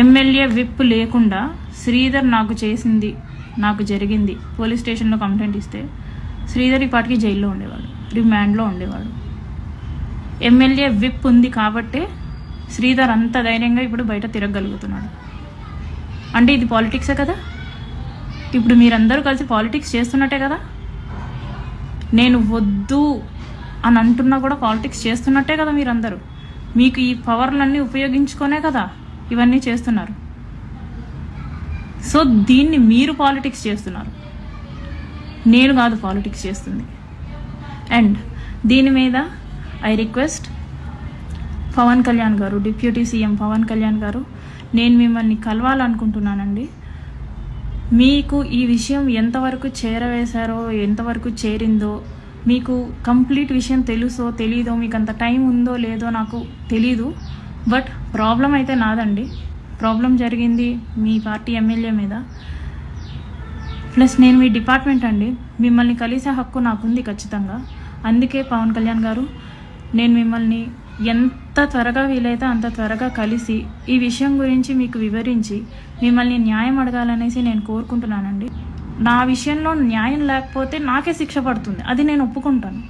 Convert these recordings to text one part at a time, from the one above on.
MLA whip లేకుండా శ్రీధర్ నాకు చేసింది నాకు జరిగింది. పోలీస్ స్టేషన్లో కంప్లైంట్ ఇస్తే శ్రీధర్ ఇప్పటికి జైల్లో ఉండేవాడు రిమాండ్లో ఉండేవాడు. ఎమ్మెల్యే విప్ ఉంది కాబట్టే శ్రీధర్ అంత ధైర్యంగా ఇప్పుడు బయట తిరగగలుగుతున్నాడు. అంటే ఇది పాలిటిక్సే కదా? ఇప్పుడు మీరందరూ కలిసి పాలిటిక్స్ చేస్తున్నట్టే కదా? నేను వద్దు అని అంటున్నా కూడా పాలిటిక్స్ చేస్తున్నట్టే కదా మీరందరూ? మీకు ఈ పవర్లన్నీ ఉపయోగించుకోనే కదా? ఇవన్నీ చేస్తున్నారు. సో దీన్ని మీరు పాలిటిక్స్ చేస్తున్నారు. నేను కాదు పాలిటిక్స్ చేస్తుంది. అండ్ దీని మీద ఐ రిక్వెస్ట్ పవన్ కళ్యాణ్ గారు డిప్యూటీ సీఎం పవన్ కళ్యాణ్ గారు నేను మిమ్మల్ని కలవాలనుకుంటున్నానండి. మీకు ఈ విషయం ఎంతవరకు చేరవేశారో ఎంతవరకు చేరిందో మీకు కంప్లీట్ విషయం తెలుసో తెలీదో మీకు అంత టైం ఉందో లేదో నాకు తెలీదు. బట్ ప్రాబ్లం అయితే నాదండి. ప్రాబ్లం జరిగింది మీ పార్టీ ఎమ్మెల్యే మీద. ప్లస్ నేను మీ డిపార్ట్మెంట్ అండి. మిమ్మల్ని కలిసే హక్కు నాకుంది ఖచ్చితంగా. అందుకే పవన్ కళ్యాణ్ గారు నేను మిమ్మల్ని ఎంత త్వరగా వీలైతే అంత త్వరగా కలిసి ఈ విషయం గురించి మీకు వివరించి మిమ్మల్ని న్యాయం అడగాలనేసి నేను కోరుకుంటున్నానండి. నా విషయంలో న్యాయం లేకపోతే నాకే శిక్ష పడుతుంది. అది నేను ఒప్పుకుంటాను.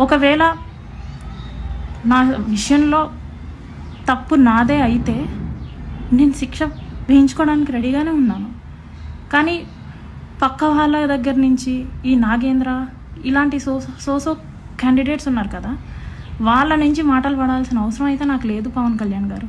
ఒకవేళ నా విషయంలో తప్పు నాదే అయితే నేను శిక్ష వేయించుకోవడానికి రెడీగానే ఉన్నాను. కానీ పక్క వాళ్ళ దగ్గర నుంచి ఈ నాగేంద్ర ఇలాంటి సో సోసో క్యాండిడేట్స్ ఉన్నారు కదా వాళ్ళ నుంచి మాటలు పడాల్సిన అవసరం అయితే నాకు లేదు పవన్ కళ్యాణ్ గారు.